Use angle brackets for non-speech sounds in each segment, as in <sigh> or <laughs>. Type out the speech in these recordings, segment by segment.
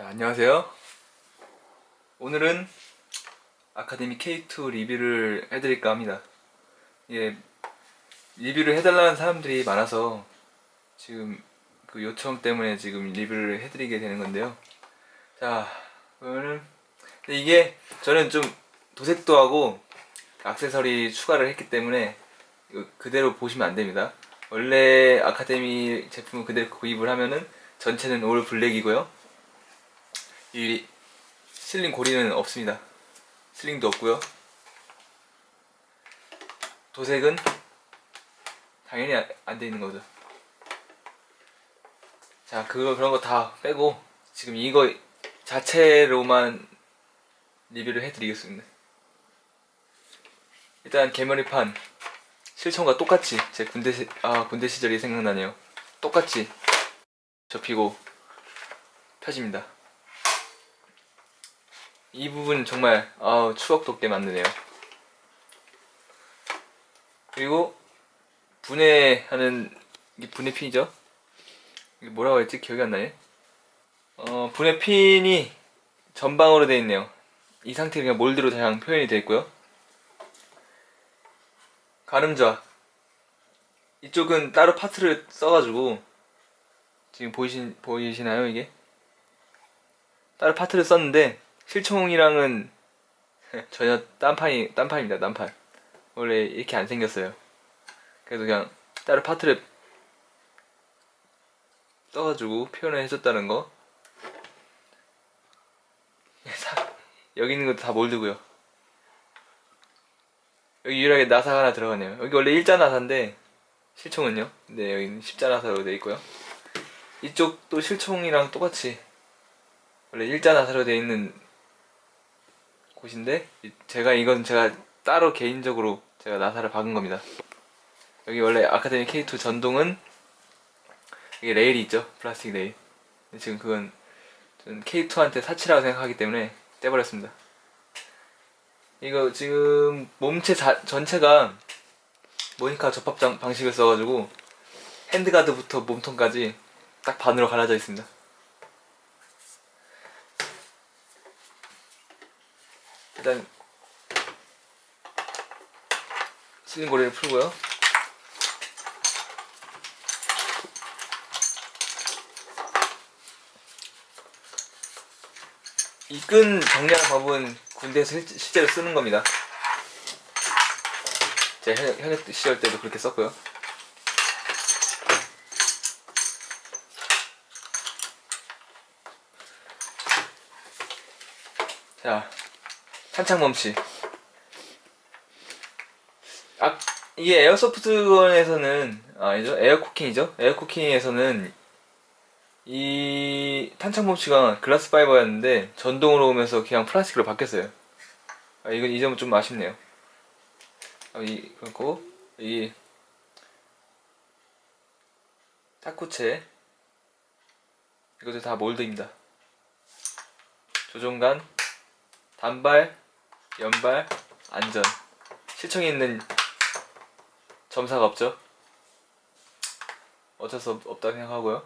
자, 안녕하세요. 오늘은 아카데미 K2 리뷰를 해드릴까 합니다. 이게 리뷰를 해달라는 사람들이 많아서 지금 그 요청 때문에 지금 리뷰를 해드리게 되는 건데요. 자, 그러면은 근데 이게 저는 좀 도색도 하고 액세서리 추가를 했기 때문에 그대로 보시면 안 됩니다. 원래 아카데미 제품을 그대로 구입을 하면은 전체는 올 블랙이고요. 이 슬링 고리는 없습니다. 슬링도 없고요. 도색은 당연히 안 돼 있는 거죠. 자, 그거 그런 거 다 빼고 지금 이거 자체로만 리뷰를 해드리겠습니다. 일단 개머리판 실천과 똑같이 제 군대 시, 아 군대 시절이 생각나네요. 똑같이 접히고 펴집니다. 이 부분 정말 아 추억 돋게 만드네요. 그리고 분해하는 이게 분해 핀이죠? 이게 뭐라고 했지? 기억이 안 나네. 어 분해 핀이 전방으로 되어 있네요. 이 상태로 그냥 몰드로 그냥 표현이 되어 있고요. 가늠좌 이쪽은 따로 파트를 써가지고 지금 보이신 보이시나요 이게? 따로 파트를 썼는데 실총이랑은 <laughs> 전혀 딴판이 딴판입니다 딴판. 원래 이렇게 안 생겼어요. 그래서 그냥 따로 파트를 써가지고 표현을 해줬다는 거. <laughs> 여기 있는 것도 다 몰드고요. 여기 유일하게 나사가 하나 들어가네요. 여기 원래 일자 나사인데 실총은요? 근데 여기는 십자 나사로 되어 있고요. 이쪽도 실총이랑 똑같이 원래 일자 나사로 되어 있는 곳인데 이- 제가 이건 제가 따로 개인적으로 제가 나사를 박은 겁니다. 여기 원래 아카데미 K2 전동은 이게 레일이 있죠 플라스틱 레일. 지금 그건 전 K2한테 사치라고 생각하기 때문에 떼버렸습니다. 이거 지금 몸체 자, 전체가 모니카 접합 장- 방식을 써가지고 핸드가드부터 몸통까지 딱 반으로 갈라져 있습니다. 일단 슬링고리를 풀고요. 이 끈 정리하는 방법은 군대에서 실- 실제로 쓰는 겁니다. 제 현역 시절 때도 그렇게 썼고요. 자, 탄창 멈치. 아, 이게 에어소프트건에서는 아, 아니죠? 에어쿠킹이죠? 에어쿠킹에서는 이 탄창 멈치가 글라스 파이버였는데 전동으로 오면서 그냥 플라스틱으로 바뀌었어요. 아, 이건 이 점은 좀 아쉽네요. 아, 이 그렇고 이 타쿠체 이것도 다 몰드입니다. 조종간 단발, 연발, 안전. 실청에 있는 점사가 없죠. 어쩔 수 없, 없다 생각하고요.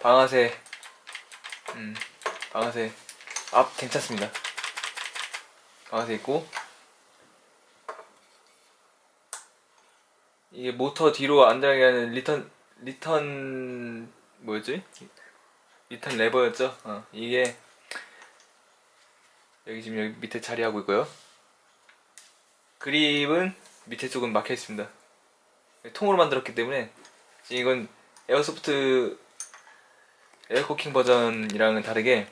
방아쇠, 음, 방아쇠 앞 괜찮습니다. 방아쇠 있고 이게 모터 뒤로 안전하게 하는 리턴 리턴 뭐였지? 리턴 레버였죠. 어, 이게 여기 지금 여기 밑에 자리하고 있고요. 그립은 밑에 쪽은 막혀 있습니다. 통으로 만들었기 때문에 지금 이건 에어소프트 에어코킹 버전이랑은 다르게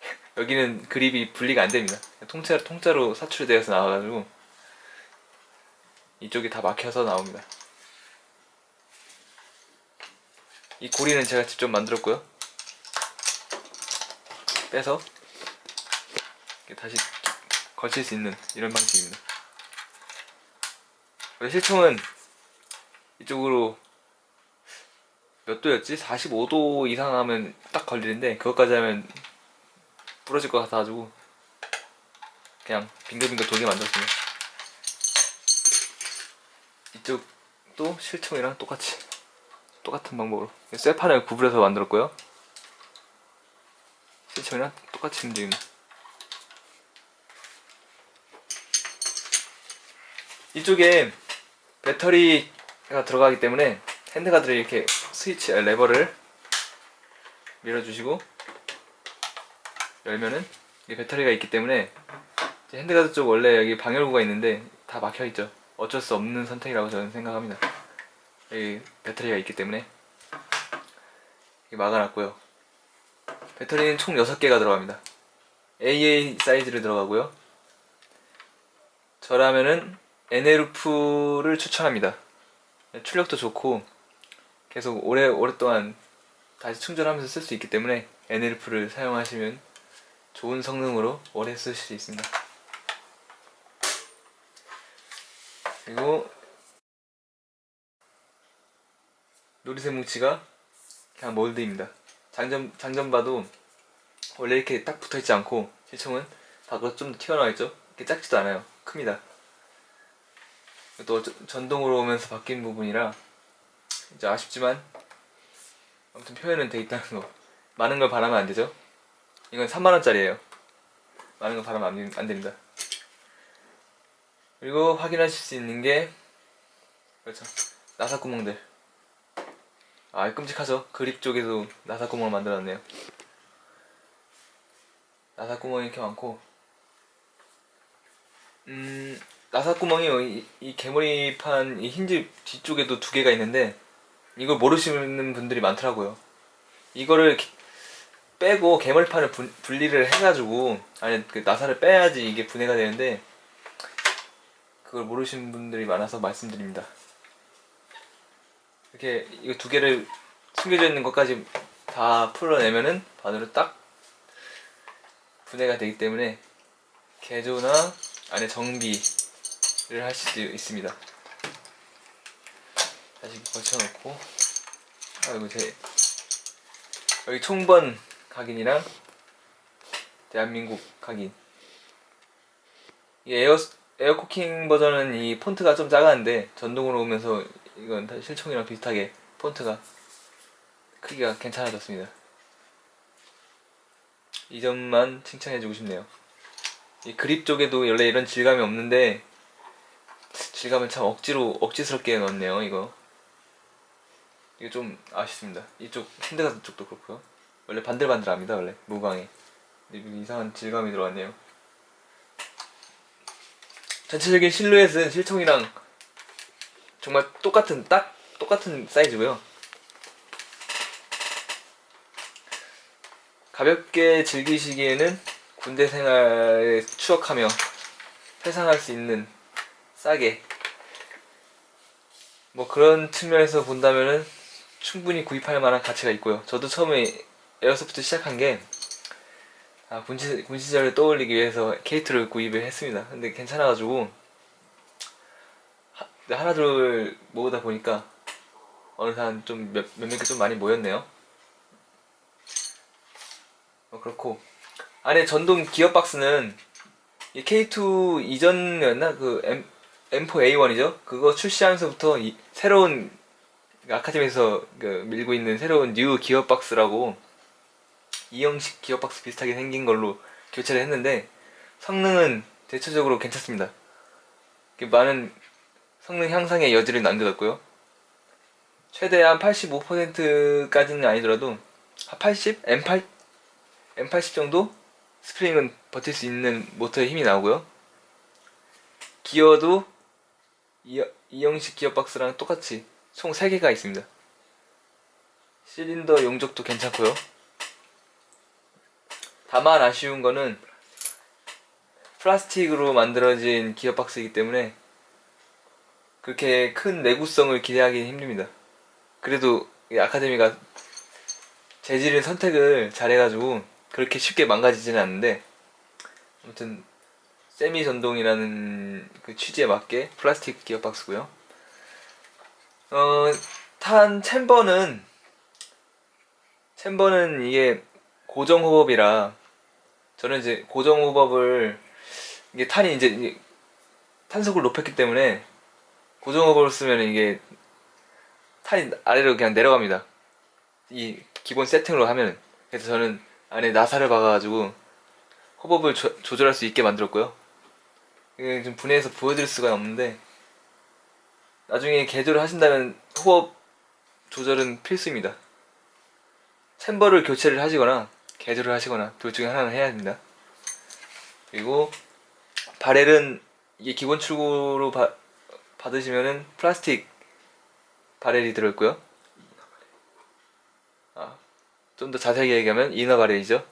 <laughs> 여기는 그립이 분리가 안 됩니다. 통짜 통짜로 사출되어서 나와가지고 이쪽이 다 막혀서 나옵니다. 이 고리는 제가 직접 만들었고요. 빼서 다시 걸칠 수 있는 이런 방식입니다. 실총은 이쪽으로 몇 도였지? 45도 이상 하면 딱 걸리는데 그것까지 하면 부러질 것 같아가지고 그냥 빙글빙글 돌게 만들었습니다. 이쪽도 실총이랑 똑같이 똑같은 방법으로 쇠판을 구부려서 만들었고요. 실청이랑 똑같이 움직입니다. 이쪽에 배터리가 들어가기 때문에 핸드가드를 이렇게 스위치 아, 레버를 밀어주시고 열면은 이 배터리가 있기 때문에 핸드가드 쪽 원래 여기 방열구가 있는데 다 막혀 있죠. 어쩔 수 없는 선택이라고 저는 생각합니다. 여기 배터리가 있기 때문에 막아놨고요. 배터리는 총 6개가 들어갑니다. AA 사이즈를 들어가고요. 저라면은 NLF를 추천합니다. 출력도 좋고 계속 오래 오랫동안 다시 충전하면서 쓸 수 있기 때문에 NLF를 사용하시면 좋은 성능으로 오래 쓰실 수 있습니다. 그리고 누리색 뭉치가 그냥 몰드입니다. 장점 장점 봐도 원래 이렇게 딱 붙어 있지 않고 실총은 밖으로 좀 튀어나와 있죠. 이렇게 작지도 않아요. 큽니다. 또 전동으로 오면서 바뀐 부분이라 이제 아쉽지만 아무튼 표현은 돼 있다는 거. 많은 걸 바라면 안 되죠. 이건 3만 원짜리예요. 많은 걸 바라면 안, 됩- 안 됩니다. 그리고 확인하실 수 있는 게 그렇죠. 나사 구멍들. 아 끔찍하죠. 그립 쪽에도 나사 구멍을 만들었네요. 나사 구멍이 이렇게 많고 음 나사 구멍이 이, 이 개머리판 이 힌지 뒤쪽에도 두 개가 있는데 이걸 모르시는 분들이 많더라고요. 이거를 기- 빼고 개머리판을 분, 분리를 해가지고 아니 그 나사를 빼야지 이게 분해가 되는데 그걸 모르시는 분들이 많아서 말씀드립니다. 이렇게 이거 두 개를 숨겨져 있는 것까지 다 풀어내면은 반으로 딱 분해가 되기 때문에 개조나 안에 정비 를 하실 수 있습니다. 다시 걸쳐놓고 아이고 제 여기 총번 각인이랑 대한민국 각인 이 에어 에어쿠킹 버전은 이 폰트가 좀 작았는데 전동으로 오면서 이건 다 실총이랑 비슷하게 폰트가 크기가 괜찮아졌습니다. 이 점만 칭찬해주고 싶네요. 이 그립 쪽에도 원래 이런 질감이 없는데 질감을 참 억지로 억지스럽게 넣었네요. 이거 이게 좀 아쉽습니다. 이쪽 핸드가드 쪽도 그렇고요. 원래 반들반들합니다. 원래 무광에 이거 이상한 질감이 들어왔네요. 전체적인 실루엣은 실총이랑 정말 똑같은 딱 똑같은 사이즈고요. 가볍게 즐기시기에는 군대 생활을 추억하며 회상할 수 있는 싸게 뭐 그런 측면에서 본다면은 충분히 구입할 만한 가치가 있고요. 저도 처음에 에어소프트 시작한 게 아, 군, 시, 군 시절을 떠올리기 위해서 K2를 구입을 했습니다. 근데 괜찮아가지고 하, 하나둘 모으다 보니까 어느새 한좀 몇, 몇몇 개 좀 많이 모였네요. 어, 그렇고 안에 전동 기어 박스는 이 K2 이전이었나 그 M M4A1이죠. 그거 출시하면서부터 이, 새로운 그 아카데미에서 그 밀고 있는 새로운 뉴 기어 박스라고 이 형식 기어 박스 비슷하게 생긴 걸로 교체를 했는데 성능은 대체적으로 괜찮습니다. 이렇게 많은 성능 향상의 여지를 남겨뒀고요. 최대한 85%까지는 아니더라도 한 80, M8, M80 정도 스프링은 버틸 수 있는 모터의 힘이 나오고요. 기어도 이, 이 형식 기어 박스랑 똑같이 총 3개가 있습니다. 실린더 용적도 괜찮고요. 다만 아쉬운 거는 플라스틱으로 만들어진 기어박스이기 때문에 그렇게 큰 내구성을 기대하기 힘듭니다. 그래도 이 아카데미가 재질의 선택을 잘해가지고 그렇게 쉽게 망가지지는 않는데 아무튼 세미 전동이라는 그 취지에 맞게 플라스틱 기어박스고요. 어, 탄 챔버는 챔버는 이게 고정 호법이라 저는 이제 고정 호법을 이게 탄이 이제 탄속을 높였기 때문에 고정 호법을 쓰면 이게 탄이 아래로 그냥 내려갑니다. 이 기본 세팅으로 하면 그래서 저는 안에 나사를 박아가지고 호법을 조, 조절할 수 있게 만들었고요. 좀 분해해서 보여드릴 수가 없는데 나중에 개조를 하신다면 호법 조절은 필수입니다. 챔버를 교체를 하시거나 개조를 하시거나 둘 중에 하나는 해야 됩니다. 그리고 바렐은 이게 기본 출고로 바- 받으시면은 플라스틱 바렐이 들어있고요. 아, 좀 더 자세하게 얘기하면 이너 바렐이죠.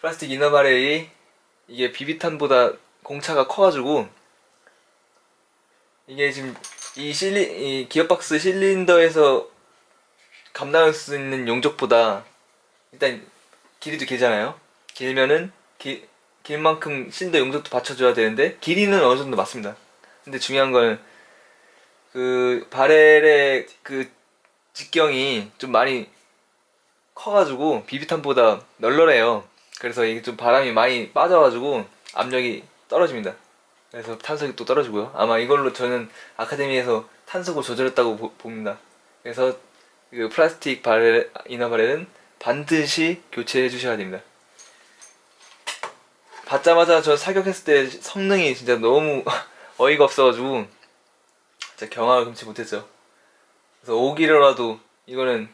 플라스틱 이너 바렐이 이게 비비탄보다 공차가 커가지고 이게 지금 이 실리 이 기어박스 실린더에서 감당할 수 있는 용적보다 일단 길이도 길잖아요. 길면은 길, 길 만큼 실린더 용적도 받쳐줘야 되는데 길이는 어느 정도 맞습니다. 근데 중요한 건 그 바렐의 그 직경이 좀 많이 커가지고 비비탄보다 널널해요. 그래서 이게 좀 바람이 많이 빠져가지고 압력이 떨어집니다. 그래서 탄속이 또 떨어지고요. 아마 이걸로 저는 아카데미에서 탄속을 조절했다고 보- 봅니다. 그래서 그 플라스틱 바렐, 이너 바렐은 반드시 교체해 주셔야 됩니다. 받자마자 저 사격했을 때 성능이 진짜 너무 <laughs> 어이가 없어가지고 진짜 경악을 금치 못했죠. 그래서 오기로라도 이거는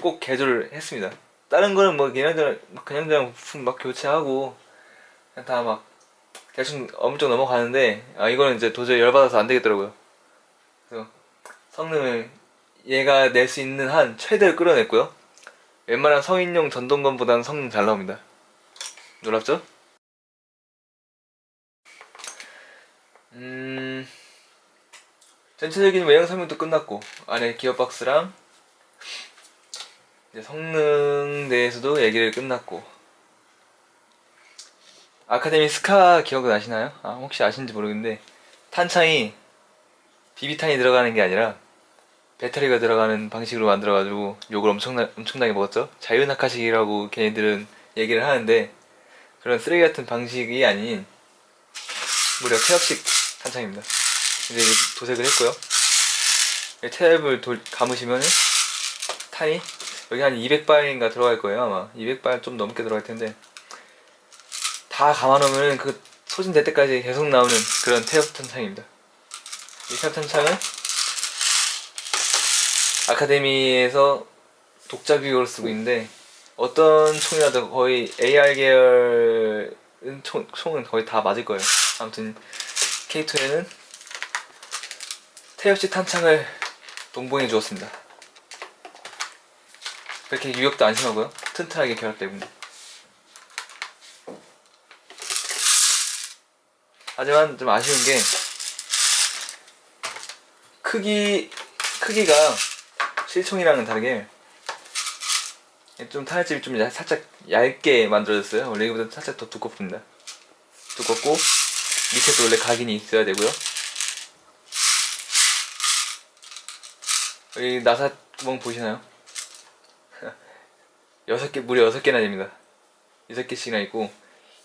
꼭 개조를 했습니다. 다른 거는 뭐 그냥 그냥 그냥 부품 막 교체하고 그냥 다막 대충 엄청 넘어가는데 아 이거는 이제 도저히 열받아서 안 되겠더라고요. 그래서 성능을 얘가 낼 수 있는 한 최대를 끌어냈고요. 웬만한 성인용 전동건보다는 성능 잘 나옵니다. 놀랍죠? 음, 전체적인 외형 설명도 끝났고 안에 기어박스랑 성능 대해서도 얘기를 끝났고 아카데미 스카 기억 나시나요? 아, 혹시 아시는지 모르겠는데 탄창이 비비탄이 들어가는 게 아니라 배터리가 들어가는 방식으로 만들어가지고 욕을 엄청나, 엄청나게 먹었죠. 자유낙하식이라고 걔네들은 얘기를 하는데 그런 쓰레기 같은 방식이 아닌 무려 태엽식 탄창입니다. 이제 도색을 했고요. 이 탭을 돌, 감으시면은 탄이 여기 한 200발인가 들어갈 거예요 아마 200발 좀 넘게 들어갈 텐데 다 감아놓으면 그 소진될 때까지 계속 나오는 그런 태엽 탄 창입니다. 이 태엽 탄 창은 아카데미에서 독자 규격을 쓰고 있는데 어떤 총이라도 거의 AR 계열은 총, 총은 거의 다 맞을 거예요. 아무튼 K2에는 태엽식 탄창을 동봉해 주었습니다. 그렇게 유격도 안 심하고요. 튼튼하게 결합되군요. 하지만 좀 아쉬운 게 크기 크기가 실총이랑은 다르게 좀 탄알집이 좀 야- 살짝 얇게 만들어졌어요. 원래 이거보다 살짝 더 두껍습니다. 두껍고 밑에도 원래 각인이 있어야 되고요. 여기 나사 구멍 보이시나요? <laughs> 여섯 개 무려 여섯 개나 됩니다. 여섯 개씩이나 있고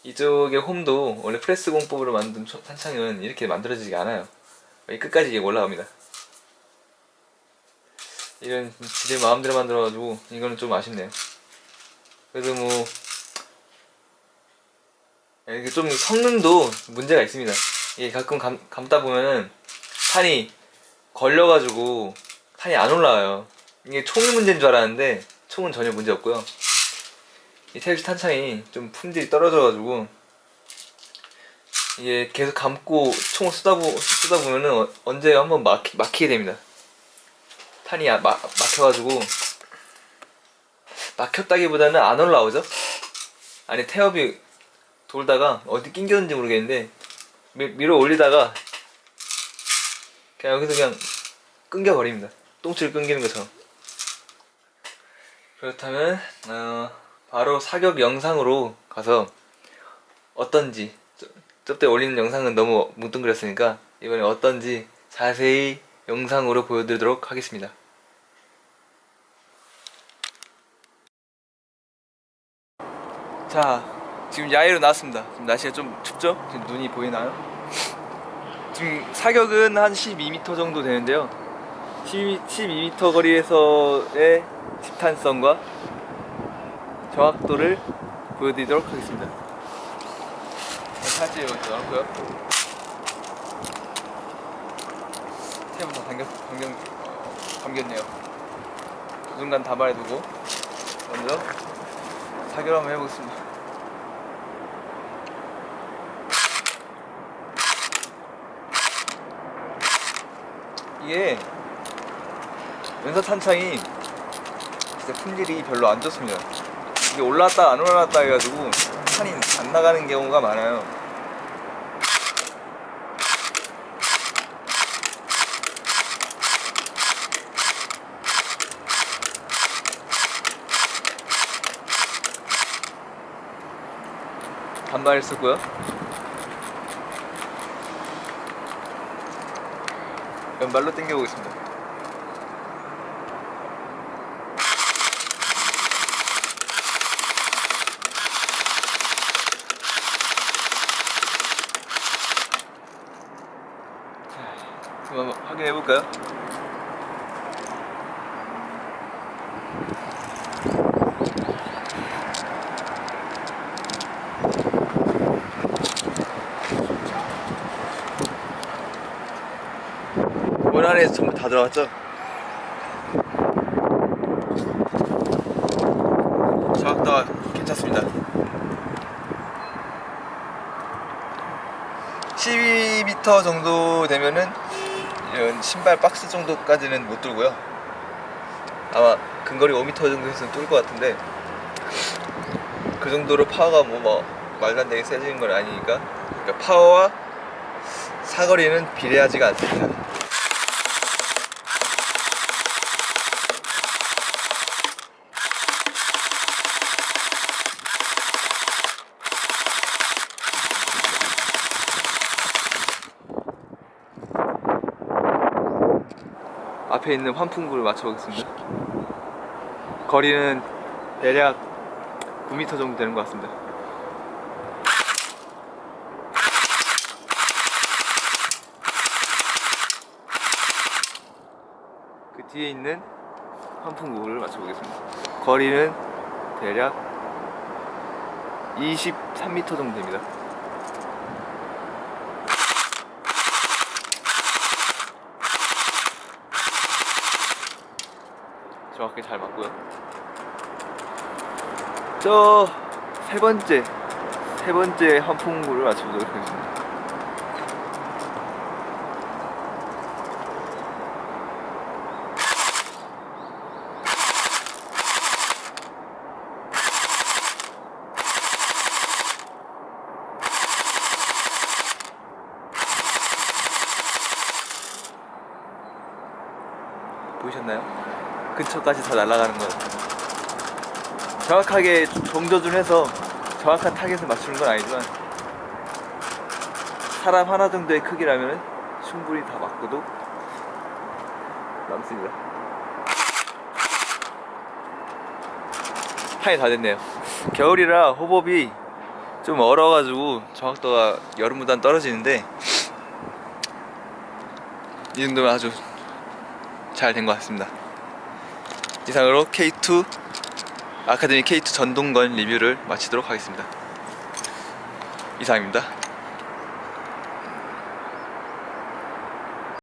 이쪽에 홈도 원래 프레스 공법으로 만든 초- 탄창은 이렇게 만들어지지 않아요. 끝까지 올라갑니다. 이런 지들 마음대로 만들어가지고 이거는 좀 아쉽네요. 그래도 뭐 이게 좀 성능도 문제가 있습니다. 이게 가끔 감, 감다 보면은 탄이 걸려가지고 탄이 안 올라와요. 이게 총이 문제인 줄 알았는데 총은 전혀 문제 없고요. 이 텔시 탄창이 좀 품질이 떨어져가지고 이게 계속 감고 총을 쏘다, 보, 쏘다 보면은 어- 언제 한번 막히, 막히게 됩니다. 탄이 아- 막, 막혀가지고 막혔다기보다는 안 올라오죠? 아니 태엽이 돌다가 어디 낑겼는지 모르겠는데 미, 밀어 올리다가 그냥 여기서 그냥 끊겨버립니다. 똥줄 끊기는 것처럼. 그렇다면 어, 바로 사격 영상으로 가서 어떤지 저- 저때 올리는 영상은 너무 뭉뚱그렸으니까 이번에 어떤지 자세히 영상으로 보여드리도록 하겠습니다. 자, 지금 야외로 나왔습니다. 지금 날씨가 좀 춥죠? 지금 눈이 보이나요? 지금 사격은 한 12m 정도 되는데요. 12, 12m 거리에서의 집탄성과 정확도를 보여드리도록 하겠습니다. 팔찌 먼저 넣었고요. 탭은 다 당겼, 당겼, 어, 감겼네요. 그 순간 담아두고 먼저 사결 한번 해보겠습니다. 이게 연사 탄창이 진짜 품질이 별로 안 좋습니다. 이게 올라왔다 안 올라왔다 해가지고 탄이 안 나가는 경우가 많아요. 단발을 쓰고요. 왼발로 당겨보겠습니다. 자, 한번 확인해 볼까요? 원 안에 전부 다 들어갔죠? 정확도가 괜찮습니다. 12m 정도 되면은 이런 신발 박스 정도까지는 못 뚫고요. 아마 근거리 5m 정도에서는 뚫을 것 같은데 그 정도로 파워가 뭐, 뭐 말도 안 되게 세지는 건 아니니까 그러니까 파워와 사거리는 비례하지가 않습니다. 앞에 있는 환풍구를 맞춰보겠습니다. 거리는 대략 9m 정도 되는 것 같습니다. 그 뒤에 있는 환풍구를 맞춰보겠습니다. 거리는 대략 23m 정도 됩니다. 정확히 잘 맞고요. 저 세 번째 세 번째 환풍구를 맞춰보도록 하겠습니다. 보이셨나요? 근처까지 다 날아가는 것 같아요. 정확하게 정조준 해서 정확한 타겟을 맞추는 건 아니지만 사람 하나 정도의 크기라면 충분히 다 맞고도 남습니다. 탄이 다 됐네요. 겨울이라 호법이 좀 얼어가지고 정확도가 여름보단 떨어지는데 이 정도면 아주 잘 된 것 같습니다. 이상으로 K2 아카데미 K2 전동건 리뷰를 마치도록 하겠습니다. 이상입니다.